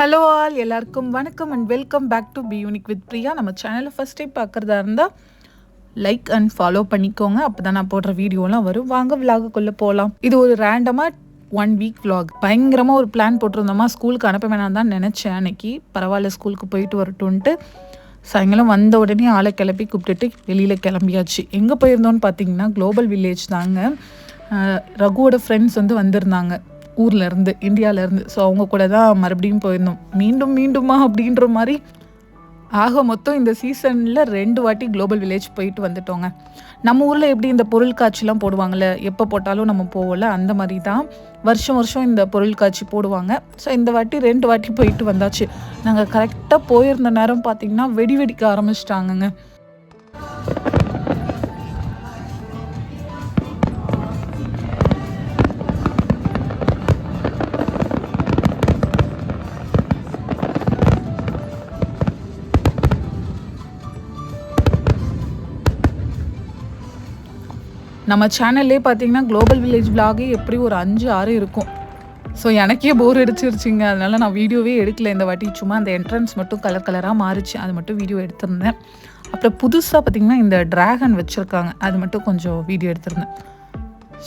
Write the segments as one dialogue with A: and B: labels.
A: Hello all எல்லாருக்கும் வணக்கம் and welcome back to be unique with Priya நம்ம சேனலை ஃபஸ்ட் டைம் பார்க்குறதா இருந்தால் லைக் அண்ட் ஃபாலோ பண்ணிக்கோங்க. அப்போ தான் நான் போடுற வீடியோலாம் வரும். வாங்க விலாகுக்குள்ளே போகலாம் இது ஒரு ரேண்டமாக ஒன் வீக் vlog. பயங்கரமாக ஒரு பிளான் போட்டிருந்தோமா? ஸ்கூலுக்கு அனுப்ப வேணாம் தான் நினச்சேன் அன்னைக்கு. பரவாயில்ல ஸ்கூலுக்கு போயிட்டு வரட்டும்ன்ட்டு. சாயங்காலம் வந்த உடனே ஆளை கிளப்பி கூப்பிட்டுட்டு வெளியில் கிளம்பியாச்சு. எங்கே போயிருந்தோன்னு பார்த்தீங்கன்னா குளோபல் வில்லேஜ் தாங்க. ரகுவோட ஃப்ரெண்ட்ஸ் வந்து வந்திருந்தாங்க. ஊர்லேருந்து இந்தியாவிலேருந்து ஸோ அவங்க கூட தான் மறுபடியும் போயிருந்தோம். மீண்டும் மீண்டுமா அப்படின்ற மாதிரி ஆக மொத்தம் இந்த சீசனில் ரெண்டு வாட்டி குளோபல் வில்லேஜ் போயிட்டு வந்துட்டோங்க. நம்ம ஊரில் எப்படி இந்த பொருள் காட்சிலாம் போடுவாங்கள்ல எப்போ போட்டாலும் நம்ம போகல அந்த மாதிரி தான் வருஷம் வருஷம் இந்த பொருள் காட்சி போடுவாங்க. ஸோ இந்த வாட்டி ரெண்டு வாட்டி போயிட்டு வந்தாச்சு. நாங்கள் கரெக்டாக போயிருந்த நேரம் பார்த்தீங்கன்னா வெடி வெடிக்க ஆரம்பிச்சிட்டாங்கங்க. நம்ம சேனல்லே பார்த்தீங்கன்னா குளோபல் வில்லேஜ் vlog எப்படி ஒரு அஞ்சு ஆறு இருக்கும். ஸோ எனக்கே போர் அடிச்சிருச்சிங்க. அதனால நான் வீடியோவே எடுக்கல. இந்த வாட்டி சும்மா அந்த என்ட்ரன்ஸ் மட்டும் கலர் கலராக மாறிச்சு. அது மட்டும் வீடியோ எடுத்திருந்தேன். அப்புறம் புதுசாக பார்த்தீங்கன்னா இந்த ட்ராகன் வச்சுருக்காங்க. அது மட்டும் கொஞ்சம் வீடியோ எடுத்திருந்தேன்.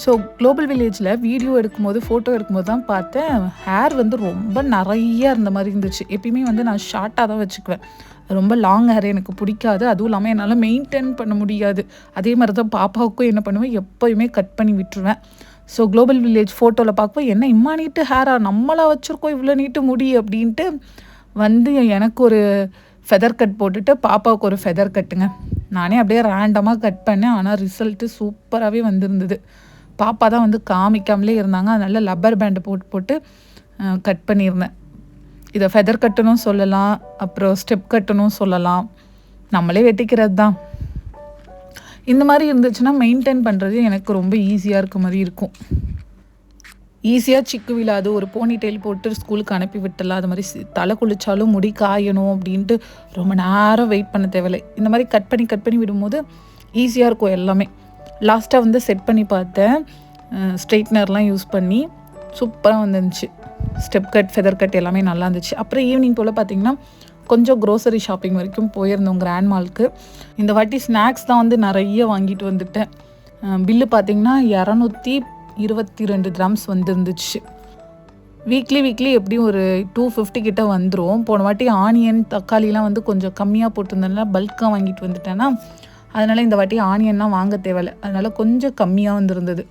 A: ஸோ குளோபல் வில்லேஜில் வீடியோ எடுக்கும்போது ஃபோட்டோ எடுக்கும்போது தான் பார்த்தேன். ஹேர் வந்து ரொம்ப நிறைய இருந்த மாதிரி இருந்துச்சு. எப்பயுமே வந்து நான் ஷார்ட்டாக தான் வச்சுக்குவேன். ரொம்ப லாங் ஹேர் எனக்கு பிடிக்காது. அதுவும் இல்லாமல் என்னால் மெயின்டைன் பண்ண முடியாது. அதே மாதிரி தான் பாப்பாவுக்கும் என்ன பண்ணுவேன்? எப்போயுமே கட் பண்ணி விட்டுருவேன். ஸோ குளோபல் வில்லேஜ் ஃபோட்டோவில் பார்க்கும்போது என்ன இம்மா நீட்டு ஹேரா நம்மளா வச்சுருக்கோம் இவ்வளோ நீட்டு முடி அப்படின்ட்டு வந்து எனக்கு ஒரு ஃபெதர் கட் போட்டுட்டு பாப்பாவுக்கு ஒரு ஃபெதர் கட்டுங்க நானே அப்படியே ரேண்டமாக கட் பண்ணேன். ஆனால் ரிசல்ட்டு சூப்பராகவே வந்திருந்தது. பாப்பா தான் வந்து காமிக்காமலே இருந்தாங்க. அதனால் லப்பர் பேண்டு போட்டு போட்டு கட் பண்ணியிருந்தேன். இதை ஃபெதர் கட்டணும் சொல்லலாம் அப்புறம் ஸ்டெப் கட்டணும் சொல்லலாம். நம்மளே வெட்டிக்கிறது தான் இந்த மாதிரி இருந்துச்சுன்னா மெயின்டைன் பண்ணுறது எனக்கு ரொம்ப ஈஸியாக இருக்க மாதிரி இருக்கும். ஈஸியாக சிக்கு விழாது ஒரு போனி டெயில் போட்டு ஸ்கூலுக்கு அனுப்பி விட்டலாம் அது மாதிரி சி- தலை குளிச்சாலும் முடி காயணும் அப்படின்ட்டு ரொம்ப நேரம் வெயிட் பண்ண தேவையில்லை. இந்த மாதிரி கட் பண்ணி கட் பண்ணி விடும்போது ஈஸியாக இருக்கும் எல்லாமே. லாஸ்ட்டாக வந்து செட் பண்ணி பார்த்தேன். ஸ்ட்ரெயிட்னர்லாம் யூஸ் பண்ணி சூப்பராக வந்துருந்துச்சு. ஸ்டெப் கட் ஃபெதர் கட் எல்லாமே நல்லா இருந்துச்சு. அப்புறம் ஈவினிங் போல் பார்த்தீங்கன்னா கொஞ்சம் க்ரோசரி ஷாப்பிங் வரைக்கும் போயிருந்தோம் கிராண்ட் மால்க்கு இந்த வாட்டி ஸ்நாக்ஸ் தான் வந்து நிறைய வாங்கிட்டு வந்துட்டேன். பில்லு பார்த்தீங்கன்னா இரநூத்தி இருபத்தி ரெண்டு கிராம்ஸ் வந்துருந்துச்சு. வீக்லி வீக்லி எப்படியும் ஒரு டூ ஃபிஃப்டி கிட்டே வந்துடும் போன வாட்டி ஆனியன் தக்காளிலாம் வந்து கொஞ்சம் கம்மியாக போட்டிருந்ததுனால பல்காக வாங்கிட்டு வந்துட்டேன்னா அதனால் இந்த வாட்டி ஆனியன்லாம் வாங்க தேவையில்லை. அதனால் கொஞ்சம் கம்மியாக வந்திருந்தது.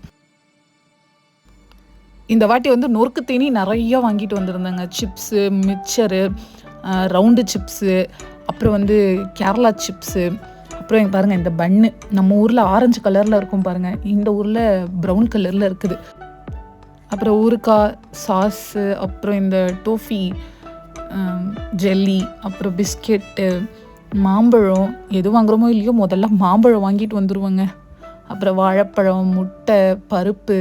A: இந்த வாட்டி வந்து நொறுக்கு தீனி நிறைய வாங்கிட்டு வந்திருந்தாங்க. சிப்ஸு மிக்சரு ரவுண்டு சிப்ஸு அப்புறம் வந்து கேரளா சிப்ஸு அப்புறம் இங்க பாருங்கள் இந்த பன்னு நம்ம ஊரில் ஆரஞ்சு கலரில் இருக்கும் பாருங்கள் இந்த ஊரில் ப்ரௌன் கலரில் இருக்குது. அப்புறம் ஊறுகாய் சாஸு அப்புறம் இந்த டோஃபி ஜெல்லி அப்புறம் பிஸ்கெட்டு மாம்பழம். எது வாங்குறோமோ இல்லையோ முதல்ல மாம்பழம் வாங்கிட்டு வந்துடுவோங்க அப்புறம் வாழைப்பழம் முட்டை பருப்பு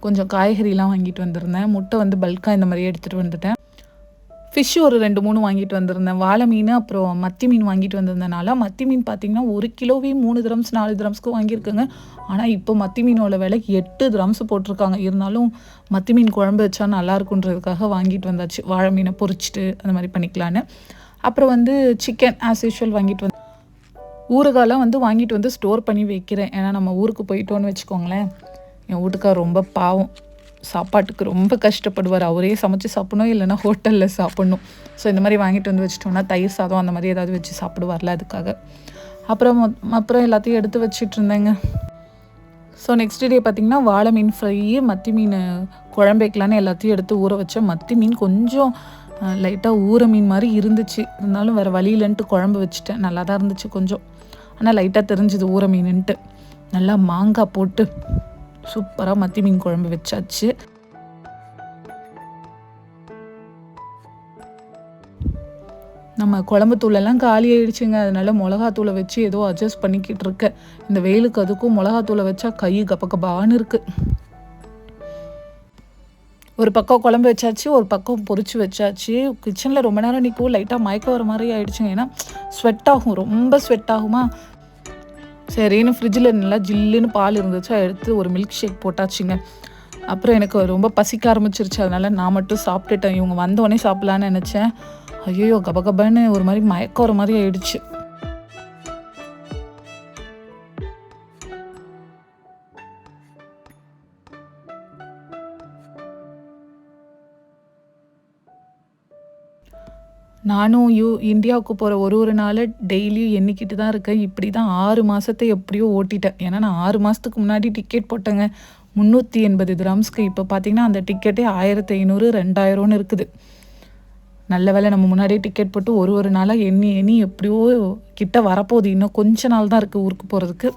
A: கொஞ்சம் காய்கறிலாம் வாங்கிட்டு வந்திருந்தேன். முட்டை வந்து பல்காக இந்த மாதிரி எடுத்துகிட்டு வந்துட்டேன். ஃபிஷ் ஒரு ரெண்டு மூணு வாங்கிட்டு வந்திருந்தேன். வாழை மீன் அப்புறம் மத்தி மீன் வாங்கிட்டு வந்திருந்தனால மத்தி மீன் பார்த்திங்கன்னா ஒரு கிலோவே மூணு கிராம்ஸ் நாலு கிராம்ஸ்க்கு வாங்கியிருக்கேங்க. ஆனால் இப்போ மத்தி மீனோட விலை எட்டு கிராம்ஸ் போட்டிருக்காங்க. இருந்தாலும் மத்தி மீன் குழம்பு வச்சா நல்லாயிருக்குன்றதுக்காக வாங்கிட்டு வந்தாச்சு. வாழை மீனை பொறிச்சிட்டு அந்த மாதிரி பண்ணிக்கலான்னு. அப்புறம் வந்து சிக்கன் ஆஸ் யூஷுவல் வாங்கிட்டு வந்து ஊறுகாலாம் வந்து வாங்கிட்டு வந்து ஸ்டோர் பண்ணி வைக்கிறேன். ஏன்னா நம்ம ஊருக்கு போயிட்டோன்னு வச்சுக்கோங்களேன். என் வீட்டுக்கார் ரொம்ப பாவம். சாப்பாட்டுக்கு ரொம்ப கஷ்டப்படுவார். அவரே சமைச்சு சாப்பிடணும் இல்லைன்னா ஹோட்டலில் சாப்பிடணும். ஸோ இந்த மாதிரி வாங்கிட்டு வந்து வச்சிட்டோம்னா தயிர் சாதம் அந்த மாதிரி ஏதாவது வச்சு சாப்பிடுவார்ல அதுக்காக. அப்புறம் மொத்- அப்புறம் எல்லாத்தையும் எடுத்து வச்சிட்டு இருந்தேங்க. ஸோ நெக்ஸ்ட் டே பார்த்தீங்கன்னா வாழை மீன் ஃப்ரை மத்தி மீன் குழம்பு வைக்கலான்னு எல்லாத்தையும் எடுத்து ஊற வச்சேன் மத்தி மீன் கொஞ்சம் லைட்டாக ஊற மீன் மாதிரி இருந்துச்சு. இருந்தாலும் வேறு வழியிலன்ட்டு குழம்பு வச்சுட்டேன். நல்லா தான் இருந்துச்சு கொஞ்சம். ஆனால் லைட்டாக தெரிஞ்சுது ஊற மீனுன்ட்டு. நல்லா மாங்காய் போட்டு சூப்பராக மத்தி மீன் குழம்பு வச்சாச்சு. நம்ம குழம்பு தூளெல்லாம் காலி ஆயிடுச்சுங்க. அதனால மிளகாத்தூளை வச்சு ஏதோ அட்ஜஸ்ட் பண்ணிக்கிட்டு இருக்கேன் இந்த வெயிலுக்கு அதுக்கும் மிளகாத்தூளை வச்சா கை கபகபான்னு இருக்கு. ஒரு பக்கம் குழம்பு வச்சாச்சு ஒரு பக்கம் பொரிச்சு வச்சாச்சு. கிச்சனில் ரொம்ப நேரம் நிற்கவும் லைட்டாக மயக்கம் வர மாதிரி ஆயிடுச்சுங்க. ஏன்னா ஸ்வெட் ஆகும். ரொம்ப ஸ்வெட் ஆகுமா? சரின்னு ஃப்ரிட்ஜில் நல்லா ஜில்லுன்னு பால் இருந்துச்சு எடுத்து ஒரு மில்க் ஷேக் போட்டாச்சுங்க. அப்புறம் எனக்கு ரொம்ப பசிக்க ஆரம்பிச்சிருச்சு அதனால நான் மட்டும் சாப்பிட்டுட்டேன். இவங்க வந்தோடனே சாப்பிட்லான்னு நினச்சேன். ஐயோ கபகபன்னு ஒரு மாதிரி மயக்கம் ஒரு மாதிரி ஆயிடுச்சு. நானும் யூ இந்தியாவுக்கு போகிற ஒரு ஒரு நாள் டெய்லியும் எண்ணிக்கிட்டு தான் இருக்கேன். இப்படி தான் ஆறு மாதத்தை எப்படியோ ஓட்டிட்டேன். ஏன்னா நான் ஆறு மாதத்துக்கு முன்னாடி டிக்கெட் போட்டேங்க. முந்நூற்றி எண்பது கிராம்ஸ்க்கு இப்போ பார்த்தீங்கன்னா அந்த டிக்கெட்டே ஆயிரத்தி ஐநூறு ரெண்டாயிரம்னு இருக்குது. நல்ல வேலை நம்ம முன்னாடியே டிக்கெட் போட்டு ஒரு ஒரு நாளாக எண்ணி எண்ணி எப்படியோ கிட்ட வரப்போகுது. இன்னும் கொஞ்ச நாள் தான் இருக்குது ஊருக்கு போகிறதுக்கு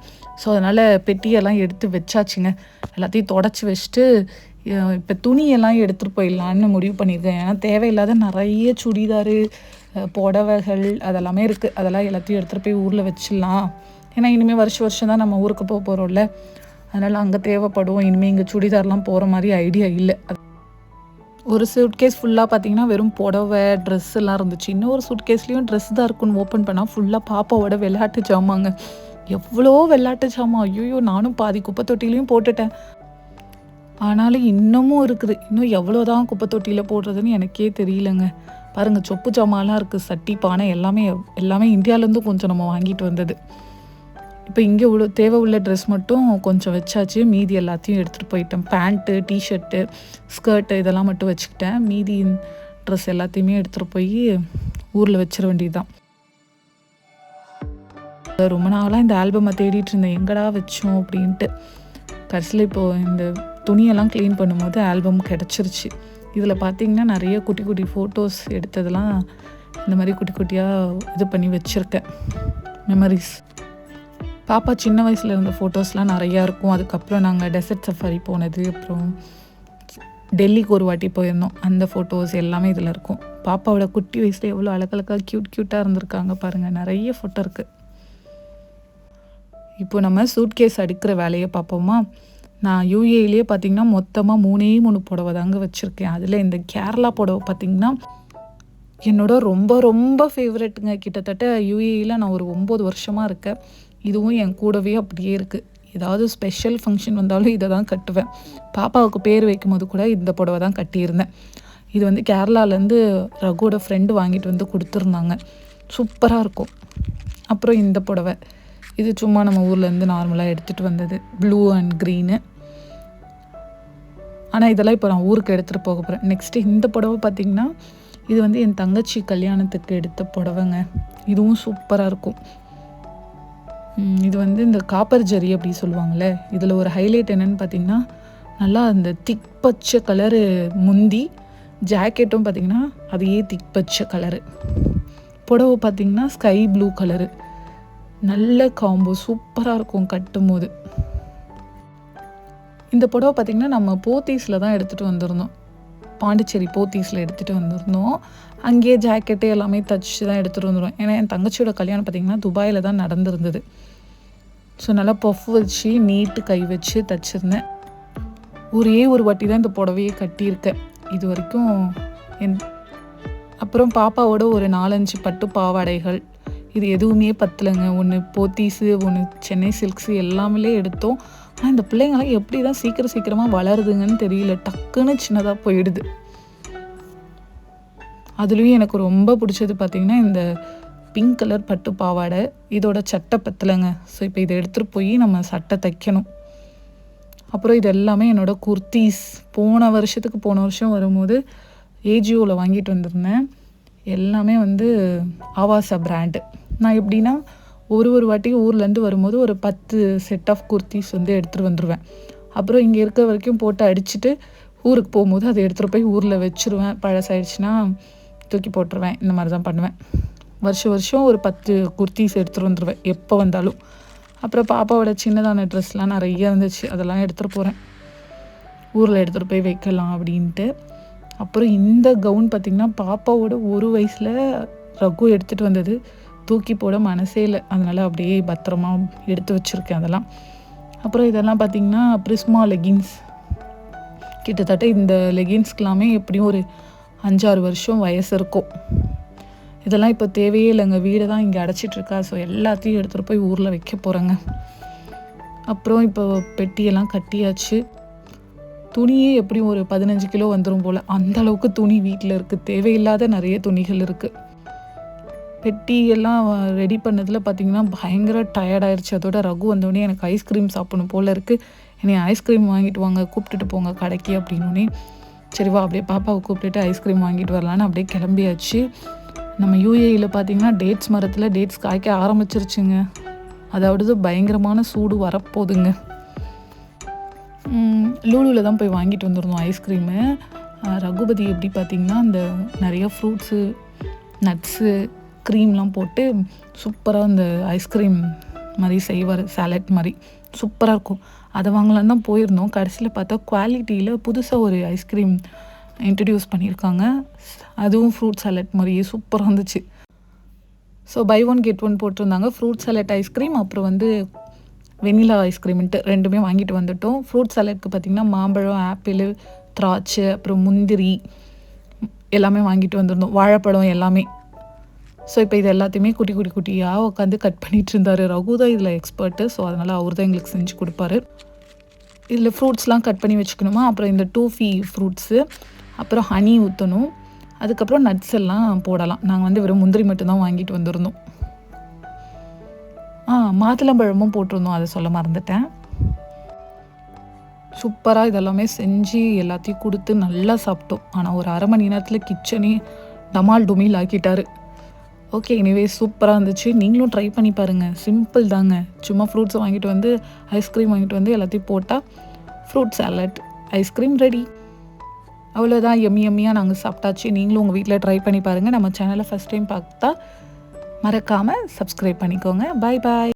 A: ஸோ அதனால் பெட்டியெல்லாம் எடுத்து வச்சாச்சுங்க. எல்லாத்தையும் தொடச்சி வச்சுட்டு இப்போ துணியெல்லாம் எடுத்துகிட்டு போயிடலான்னு முடிவு பண்ணியிருக்கேன். ஏன்னா தேவையில்லாத நிறைய சுடிதாரு புடவைகள் அதெல்லாமே இருக்குது அதெல்லாம் எல்லாத்தையும் எடுத்துகிட்டு போய் ஊரில் வச்சிடலாம். ஏன்னா இனிமேல் வருஷம் வருஷம் தான் நம்ம ஊருக்கு போக போகிறோம்ல அதனால் அங்கே தேவைப்படும் இனிமேல் இங்கே சுடிதார்லாம் போகிற மாதிரி ஐடியா இல்லை. ஒரு சூட்கேஸ் ஃபுல்லாக பார்த்தீங்கன்னா வெறும் புடவை ட்ரெஸ் எல்லாம் இருந்துச்சு. இன்னொரு சூட்கேஸ்லேயும் ட்ரெஸ் தான் இருக்குன்னு ஓப்பன் பண்ணால் ஃபுல்லாக பாப்பாவோட விளையாட்டு ஜாமாங்க. எவ்வளோ விளையாட்டு ஜாமான். ஐயோ நானும் பாதி குப்பை தொட்டிலையும் போட்டுட்டேன். ஆனாலும் இன்னமும் இருக்குது. இன்னும் எவ்வளோ தான் குப்பை தொட்டியில் போடுறதுன்னு எனக்கே தெரியலங்க. பாருங்கள் சொப்பு ஜாமான்லாம் இருக்குது சட்டி பானை எல்லாமே எல்லாமே இந்தியாவிலேருந்து கொஞ்சம் நம்ம வாங்கிட்டு வந்தது. இப்போ இங்கே உள்ள தேவை உள்ள ட்ரெஸ் மட்டும் கொஞ்சம் வச்சாச்சு. மீதி எல்லாத்தையும் எடுத்துகிட்டு போயிட்டேன். பேண்ட்டு டிஷர்ட்டு ஸ்கர்ட்டு இதெல்லாம் மட்டும் வச்சுக்கிட்டேன். மீதி ட்ரெஸ் எல்லாத்தையுமே எடுத்துகிட்டு போய் ஊரில் வச்சிட வேண்டியதுதான். ரொம்ப நாளாக இந்த ஆல்பமை தேடிட்டு இருந்தேன். எங்கடா வச்சோம் அப்படின்ட்டு. கடைசியில் இப்போது இந்த துணியெல்லாம் க்ளீன் பண்ணும்போது ஆல்பம் கிடச்சிருச்சு. இதில் பார்த்தீங்கன்னா நிறைய குட்டி குட்டி ஃபோட்டோஸ் எடுத்ததெல்லாம் இந்த மாதிரி குட்டி குட்டியாக இது பண்ணி வச்சுருக்கேன். மெமரிஸ் பாப்பா சின்ன வயசில் இருந்த ஃபோட்டோஸ்லாம் நிறையா இருக்கும். அதுக்கப்புறம் நாங்கள் டெசர்ட் சஃபாரி போனது அப்புறம் டெல்லிக்கு ஒரு வாட்டி போயிருந்தோம். அந்த ஃபோட்டோஸ் எல்லாமே இதில் இருக்கும். பாப்பாவோட குட்டி வயசில் எவ்வளோ அழகழகாக க்யூட் க்யூட்டாக இருந்திருக்காங்க பாருங்கள் நிறைய ஃபோட்டோ இருக்குது இப்போ நம்ம சூட்கேஸ் அடுக்கிற வேலையை பார்ப்போமா? நான் யூஏலேயே பார்த்தீங்கன்னா மொத்தமாக மூணே மூணு புடவை தாங்க வச்சுருக்கேன். அதில் இந்த கேரளா புடவை பார்த்திங்கன்னா என்னோட ரொம்ப ரொம்ப ஃபேவரெட்டுங்க கிட்டத்தட்ட யூஏயில் நான் ஒரு ஒம்பது வருஷமாக இருக்கேன். இதுவும் என் கூடவே அப்படியே இருக்குது ஏதாவது ஸ்பெஷல் ஃபங்க்ஷன் வந்தாலும் இதை தான் கட்டுவேன். பாப்பாவுக்கு பேர் வைக்கும்போது கூட இந்த புடவை தான் கட்டியிருந்தேன். இது வந்து கேரளாலேருந்து ரகுவோட ஃப்ரெண்டு வாங்கிட்டு வந்து கொடுத்துருந்தாங்க. சூப்பராக இருக்கும். அப்புறம் இந்த புடவை. இது சும்மா நம்ம ஊர்லேருந்து நார்மலாக எடுத்துகிட்டு வந்தது. ப்ளூ அண்ட் க்ரீனு ஆனால் இதெல்லாம் இப்போ நான் ஊருக்கு எடுத்துகிட்டு போக போகிறேன் நெக்ஸ்ட்டு இந்த புடவை பார்த்திங்கன்னா இது வந்து என் தங்கச்சி கல்யாணத்துக்கு எடுத்த புடவைங்க. இதுவும் சூப்பராக இருக்கும். இது வந்து இந்த காப்பர் ஜரி அப்படி சொல்லுவாங்கள்ல இதில் ஒரு ஹைலைட் என்னன்னு பார்த்தீங்கன்னா நல்லா அந்த திக் பச்சை கலரு முந்தி ஜாக்கெட்டும் பார்த்தீங்கன்னா அதையே திக் பச்சை கலரு புடவை பார்த்திங்கன்னா ஸ்கை ப்ளூ கலரு நல்ல காம்போ சூப்பராக இருக்கும் கட்டும் போது இந்த புடவை பார்த்திங்கன்னா நம்ம போத்தீஸில் தான் எடுத்துகிட்டு வந்திருந்தோம். பாண்டிச்சேரி போத்தீஸில் எடுத்துகிட்டு வந்திருந்தோம். அங்கேயே ஜாக்கெட்டு எல்லாமே தச்சு தான் எடுத்துகிட்டு வந்துடும் ஏன்னா என் தங்கச்சியோட கல்யாணம் பார்த்திங்கன்னா துபாயில் தான் நடந்திருந்தது. ஸோ நல்லா பஃப் வச்சு நீட்டு கை வச்சு தச்சுருந்தேன். ஒரே ஒரு வாட்டி தான் இந்த புடவையே கட்டியிருக்கேன். இது வரைக்கும் என் அப்புறம் பாப்பாவோட ஒரு நாலஞ்சு பட்டு பாவாடைகள். இது எதுவுமே பத்தலைங்க. ஒன்று போத்தீஸு ஒன்று சென்னை சில்க்ஸு எல்லாமே எடுத்தோம். ஆனால் இந்த பிள்ளைங்களாம் எப்படி தான் சீக்கிரம் சீக்கிரமாக வளருதுங்கன்னு தெரியல. டக்குன்னு சின்னதாக போயிடுது. அதுலேயும் எனக்கு ரொம்ப பிடிச்சது பார்த்திங்கன்னா இந்த பிங்க் கலர் பட்டு பாவாடை இதோட சட்டை பத்தலைங்க. ஸோ இப்போ இதை எடுத்துகிட்டு போய் நம்ம சட்டை தைக்கணும். அப்புறம் இது எல்லாமே என்னோட குர்த்தீஸ். போன வருஷத்துக்கு போன வருஷம் வரும்போது ஏஜியோவில் வாங்கிட்டு வந்திருந்தேன். எல்லாமே வந்து ஆவாசா பிராண்டு நான் எப்படின்னா ஒரு ஒரு வாட்டியும் ஊர்லேருந்து வரும்போது ஒரு பத்து செட் ஆஃப் குர்த்திஸ் வந்து எடுத்துகிட்டு வந்துடுவேன் அப்புறம் இங்கே இருக்கிற வரைக்கும் போட்டு அடிச்சுட்டு ஊருக்கு போகும்போது அதை எடுத்துகிட்டு போய் ஊரில் வச்சுருவேன். பழசாயிடுச்சுன்னா தூக்கி போட்டுருவேன். இந்த மாதிரி தான் பண்ணுவேன். வருஷம் வருஷம் ஒரு பத்து குர்த்திஸ் எடுத்துகிட்டு வந்துடுவேன் எப்போ வந்தாலும். அப்புறம் பாப்பாவோட சின்னதான ட்ரெஸ்லாம் நிறைய இருந்துச்சு. அதெல்லாம் எடுத்துகிட்டு போகிறேன் ஊரில் எடுத்துகிட்டு போய் வைக்கலாம் அப்படின்ட்டு. அப்புறம் இந்த கவுன் பார்த்திங்கன்னா பாப்பாவோட ஒரு வயசில் ரகு எடுத்துகிட்டு வந்தது. தூக்கி போட மனசே இல்லை. அதனால் அப்படியே பத்திரமா எடுத்து வச்சுருக்கேன் அதெல்லாம். அப்புறம் இதெல்லாம் பார்த்திங்கன்னா பிரிஸ்மா லெகின்ஸ் கிட்டத்தட்ட இந்த லெகின்ஸ்க்கெல்லாமே எப்படியும் ஒரு அஞ்சாறு வருஷம் வயசு இருக்கும். இதெல்லாம் இப்போ தேவையே இல்லைங்க. வீடு தான் இங்கே அடைச்சிட்ருக்கா ஸோ எல்லாத்தையும் எடுத்துகிட்டு போய் ஊரில் வைக்க போகிறேங்க அப்புறம் இப்போ பெட்டியெல்லாம் கட்டியாச்சு. துணியே எப்படியும் ஒரு பதினஞ்சு கிலோ வந்துடும் போல். அந்த அளவுக்கு துணி வீட்டில் இருக்குது தேவையில்லாத நிறைய துணிகள் இருக்குது பெட்டி எல்லாம் ரெடி பண்ணதில் பார்த்தீங்கன்னா பயங்கர டயர்டாயிருச்சு அதோட ரகு வந்தோடனே எனக்கு ஐஸ்கிரீம் சாப்பிடணும் போல் இருக்குது என்னை ஐஸ்கிரீம் வாங்கிட்டு வாங்க கூப்பிட்டுட்டு போங்க கடைக்கு அப்படின்னோடனே சரி வா அப்படியே பாப்பாவை கூப்பிட்டுட்டு ஐஸ்கிரீம் வாங்கிட்டு வரலான்னு அப்படியே கிளம்பியாச்சு. நம்ம யூஏயில் பார்த்தீங்கன்னா டேட்ஸ் மரத்தில் டேட்ஸ் காய்க்க ஆரம்பிச்சிருச்சுங்க. அதாவது பயங்கரமான சூடு வரப்போகுதுங்க. லூலுவில் தான் போய் வாங்கிட்டு வந்துருந்தோம் ஐஸ்கிரீமு ரகுபதி எப்படி பார்த்திங்கன்னா அந்த நிறைய ஃப்ரூட்ஸு நட்ஸு க்ரீம்லாம் போட்டு சூப்பராக அந்த ஐஸ்கிரீம் மாதிரி செய்வார் சாலட் மாதிரி. சூப்பராக இருக்கும். அதை வாங்கலான்னு தான் போயிருந்தோம். கடைசியில் பார்த்தா குவாலிட்டியில் புதுசாக ஒரு ஐஸ்கிரீம் இன்ட்ரடியூஸ் பண்ணியிருக்காங்க. அதுவும் ஃப்ரூட் சாலட் மாதிரியே சூப்பராக இருந்துச்சு. So buy one get one போட்டிருந்தாங்க. ஃப்ரூட் சாலட் ஐஸ்கிரீம் அப்புறம் வந்து வெனிலா ஐஸ்கிரீம்ன்ட்டு ரெண்டுமே வாங்கிட்டு வந்துட்டோம். ஃப்ரூட் சாலட்க்கு பார்த்திங்கன்னா மாம்பழம் ஆப்பிள் திராட்சை அப்புறம் முந்திரி எல்லாமே வாங்கிட்டு வந்திருந்தோம். வாழைப்பழம் எல்லாமே. ஸோ இப்போ இது எல்லாத்தையுமே குட்டி குட்டி குட்டியாக உட்காந்து கட் பண்ணிட்டு இருந்தார். ரகு தான் இதில் எக்ஸ்பர்ட்டு ஸோ அதனால் அவர் தான் எங்களுக்கு செஞ்சு கொடுப்பாரு. இதில் ஃப்ரூட்ஸ்லாம் கட் பண்ணி வச்சுக்கணுமா? அப்புறம் இந்த டூஃபி ஃப்ரூட்ஸு அப்புறம் ஹனி ஊற்றணும் அதுக்கப்புறம் நட்ஸ் எல்லாம் போடலாம். நாங்கள் வந்து வெறும் முந்திரி மட்டும்தான் வாங்கிட்டு வந்திருந்தோம். ஆ மாதுளம்பழமும் போட்டிருந்தோம். அதை சொல்ல மறந்துட்டேன். சூப்பராக இதெல்லாமே செஞ்சு எல்லாத்தையும் கொடுத்து நல்லா சாப்பிட்டோம். ஆனால் ஒரு அரை மணி நேரத்தில் கிச்சனே டமால் டுமில் ஆக்கிட்டாரு. ஓகே எனிவே சூப்பராக இருந்துச்சு. நீங்களும் ட்ரை பண்ணி பாருங்கள் சிம்பிள் தாங்க. சும்மா ஃப்ரூட்ஸை வாங்கிட்டு வந்து ஐஸ்கிரீம் வாங்கிட்டு வந்து எல்லாத்தையும் போட்டால் fruit salad ice cream ready அவ்வளோதான் எம்மி எம்மியாக நாங்கள் சாப்பிட்டாச்சு. நீங்களும் உங்கள் வீட்டில் ட்ரை பண்ணி பாருங்கள் நம்ம சேனலை ஃபஸ்ட் டைம் பார்த்தா மறக்காமல் சப்ஸ்கிரைப் பண்ணிக்கோங்க. பாய் பாய்